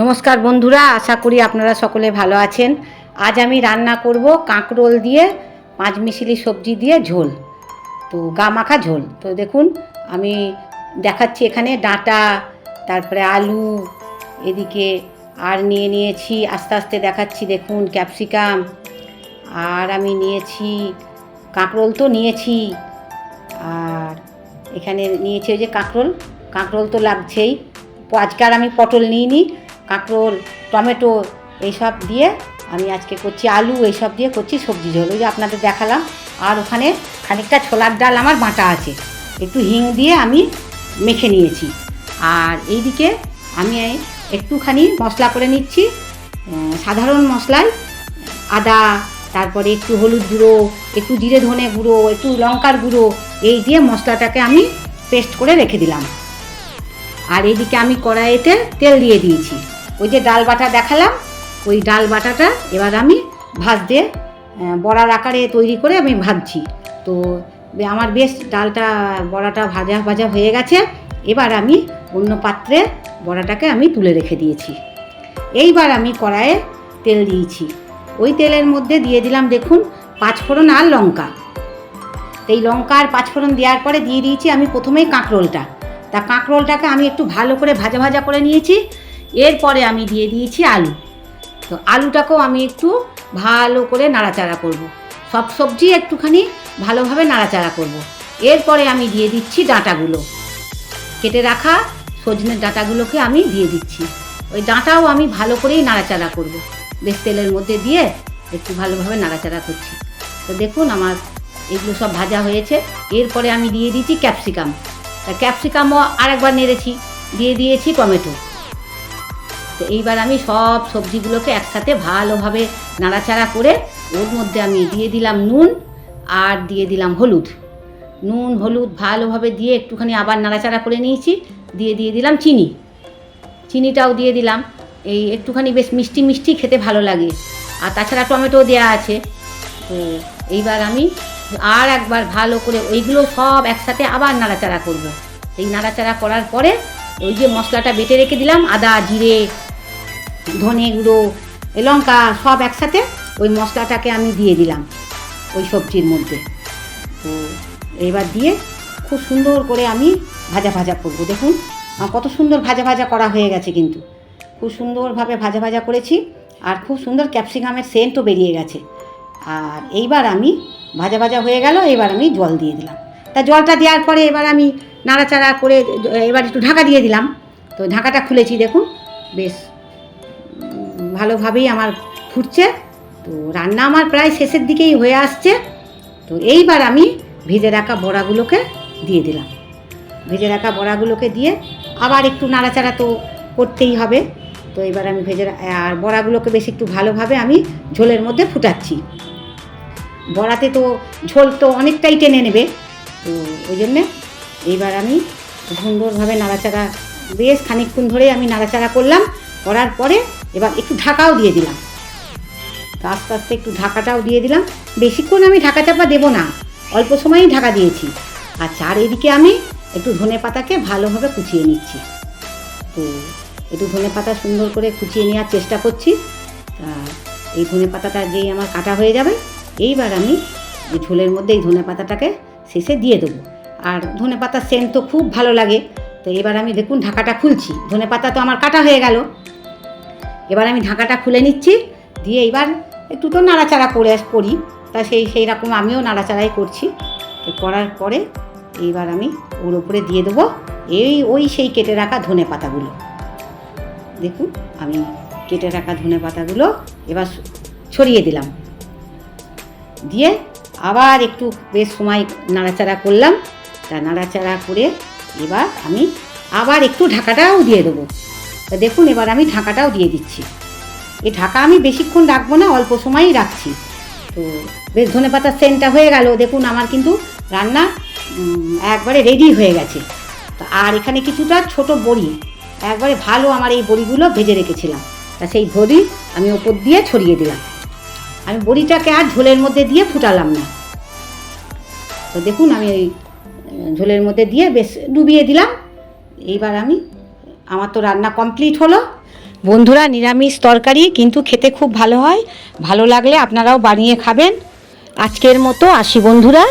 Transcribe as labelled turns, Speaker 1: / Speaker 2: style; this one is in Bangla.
Speaker 1: নমস্কার বন্ধুরা, আশা করি আপনারা সকলে ভালো আছেন। আজ আমি রান্না করব কাঁকরোল দিয়ে, পাঁচ মিশিলি সবজি দিয়ে ঝোল। তো গা মাখা ঝোল। তো দেখুন, আমি দেখাচ্ছি এখানে ডাঁটা, তারপরে আলু, এদিকে আর নিয়ে নিয়েছি, আস্তে আস্তে দেখাচ্ছি, দেখুন, ক্যাপসিকাম। আর আমি নিয়েছি, কাঁকরোল তো নিয়েছি। আর এখানে নিয়েছি ওই যে কাঁকরোল। কাঁকরোল তো লাগছেই। আজকে আর আমি পটল নিই নিইনি। কাঁকরোল টমেটো এইসব দিয়ে আমি আজকে করছি আলু এইসব দিয়ে করছি সবজি ঝোল। ওই যে আপনাদের দেখালাম। আর ওখানে খানিকটা ছোলার ডাল আমার বাঁটা আছে। একটু হিং দিয়ে আমি মেখে নিয়েছি। আর এইদিকে আমি একটুখানি মশলা করে নিচ্ছি। সাধারণ মশলায় আদা, তারপরে একটু হলুদ গুঁড়ো, একটু জিরে ধনে গুঁড়ো, একটু লঙ্কার গুঁড়ো, এই দিয়ে মশলাটাকে আমি পেস্ট করে রেখে দিলাম। আর এইদিকে আমি কড়াইতে তেল দিয়ে দিয়েছি। ওই যে ডাল বাটা দেখালাম, ওই ডাল বাটাটা এবার আমি ভাজতে বড়ার আকারে তৈরি করে আমি ভাজছি। তো আমার বেশ ডালটা, বড়াটা ভাজা ভাজা হয়ে গেছে। এবার আমি অন্য পাত্রে বড়াটাকে আমি তুলে রেখে দিয়েছি। এইবার আমি কড়াইয়ে তেল দিয়েছি। ওই তেলের মধ্যে দিয়ে দিলাম দেখুন পাঁচফোড়ন আর লঙ্কা। এই লঙ্কা আর পাঁচফোড়ন দেওয়ার পরে দিয়ে দিয়েছি আমি প্রথমেই কাঁকরোলটা। তা কাঁকরোলটাকে আমি একটু ভালো করে ভাজা ভাজা করে নিয়েছি। এরপরে আমি দিয়ে দিয়েছি আলু। তো আলুটাকেও আমি একটু ভালো করে নাড়াচাড়া করব। সব সবজি একটুখানি ভালোভাবে নাড়াচাড়া করব। এরপরে আমি দিয়ে দিচ্ছি ডাঁটাগুলো। কেটে রাখা সজনের ডাঁটাগুলোকে আমি দিয়ে দিচ্ছি। ওই ডাঁটাও আমি ভালো করেই নাড়াচাড়া করব। বেশ তেলের মধ্যে দিয়ে একটু ভালোভাবে নাড়াচাড়া করছি। তো দেখুন আমার এগুলো সব ভাজা হয়েছে। এরপরে আমি দিয়ে দিচ্ছি ক্যাপসিকাম। তা ক্যাপসিকামও আরেকবার নেড়েছি। দিয়ে দিয়েছি টমেটো। তো এইবার আমি সব সবজিগুলোকে একসাথে ভালোভাবে নাড়াচাড়া করে ওর মধ্যে আমি দিয়ে দিলাম নুন আর দিয়ে দিলাম হলুদ। নুন, হলুদ ভালোভাবে দিয়ে একটুখানি আবার নাড়াচাড়া করে নিয়েছি, দিয়ে দিয়ে দিলাম চিনি। চিনিটাও দিয়ে দিলাম। এই একটুখানি বেশ মিষ্টি মিষ্টি খেতে ভালো লাগে। আর তাছাড়া টমেটো দেওয়া আছে। তো এইবার আমি আর একবার ভালো করে ওইগুলো সব একসাথে আবার নাড়াচাড়া করব। এই নাড়াচাড়া করার পরে ওই যে মশলাটা বেটে রেখে দিলাম আদা, জিরে ধনে গুঁড়ো লঙ্কা সব একসাথে ওই মশলাটাকে আমি দিয়ে দিলাম ওই সবজির মধ্যে। তো এবার দিয়ে খুব সুন্দর করে আমি ভাজা ভাজা করব। দেখুন কত সুন্দর ভাজা ভাজা করা হয়ে গেছে কিন্তু। খুব সুন্দরভাবে ভাজা ভাজা করেছি আর খুব সুন্দর ক্যাপসিকামের সেন্টও বেরিয়ে গেছে। আর এইবার আমি ভাজা ভাজা হয়ে গেল, এবার আমি জল দিয়ে দিলাম। তা জলটা দেওয়ার পরে এবার আমি নাড়াচাড়া করে এবার একটু ঢাকা দিয়ে দিলাম। তো ঢাকাটা খুলেছি, দেখুন, বেশ ভালোভাবেই আমার ফুটছে। তো রান্না আমার প্রায় শেষের দিকেই হয়ে আসছে। তো এইবার আমি ভেজে রাখা বড়াগুলোকে দিয়ে দিলাম। ভেজে রাখা বড়াগুলোকে দিয়ে আবার একটু নাড়াচাড়া তো করতেই হবে। তো এবার আমি ভেজে আর বড়াগুলোকে বেশ একটু ভালোভাবে আমি ঝোলের মধ্যে ফুটাচ্ছি। বড়াতে তো ঝোল তো অনেকটাই টেনে নেবে। তো ওই জন্যে এইবার আমি সুন্দরভাবে নাড়াচাড়া বেশ খানিকক্ষণ ধরে আমি নাড়াচাড়া করলাম। করার পরে এবার একটু ঢাকাও দিয়ে দিলাম। আস্তে আস্তে একটু ঢাকাটাও দিয়ে দিলাম। বেশিক্ষণ আমি ঢাকা চাপা দেবো না, অল্প সময়ই ঢাকা দিয়েছি। আর এদিকে আমি একটু ধনে পাতাকে ভালোভাবে কুচিয়ে নিচ্ছি। তো একটু ধনে পাতা সুন্দর করে কুচিয়ে নেওয়ার চেষ্টা করছি। তা এই ধনে পাতাটা যেই আমার কাটা হয়ে যাবে, এইবার আমি এই ঝোলের মধ্যে এই ধনে পাতাটাকে শেষে দিয়ে দেবো। আর ধনে পাতার সেন্ট তো খুব ভালো লাগে। তো এবার আমি দেখুন ঢাকাটা খুলছি। ধনে পাতা তো আমার কাটা হয়ে গেল। এবার আমি ঢাকাটা খুলে নিচ্ছি, দিয়ে এবার একটু তো নাড়াচাড়া করে করি। তা সেই সেই রকম আমিও নাড়াচাড়াই করছি। তো করার পরে এইবার আমি ওর উপরে দিয়ে দেবো এই, ওই সেই কেটে রাখা ধনে পাতাগুলো। দেখুন, আমি কেটে রাখা ধনে পাতাগুলো এবার ছড়িয়ে দিলাম। দিয়ে আবার একটু বেশ সময় নাড়াচাড়া করলাম। তা নাড়াচাড়া করে এবার আমি আবার একটু ঢাকাটাও দিয়ে দেবো। দেখুন, এবার আমি ঢাকাটাও দিয়ে দিচ্ছি। এই ঢাকা আমি বেশিক্ষণ রাখব না, অল্প সময়ই রাখছি। তো বেশ ধনে পাতার সেন্টটা হয়ে গেল। দেখুন, আমার কিন্তু রান্না একবারে রেডি হয়ে গেছে। আর এখানে কিছুটা ছোট বড়ি, একবারে ভালো আমার এই বড়িগুলো ভেজে রেখেছিলাম। তা সেই বড়ি আমি ওপর দিয়ে ছড়িয়ে দিলাম। আমি বড়িটাকে আর ঝোলের মধ্যে দিয়ে ফুটালাম না। তো দেখুন, আমি ওই ঝোলের মধ্যে দিয়ে বেশ ডুবিয়ে দিলাম। এইবার আমি আমার তো রান্না কমপ্লিট হলো। বন্ধুরা নিরামিষ তরকারি কিন্তু খেতে খুব ভালো হয়। ভালো লাগলে আপনারাও বানিয়ে খাবেন। আজকের মতো আসি বন্ধুরা।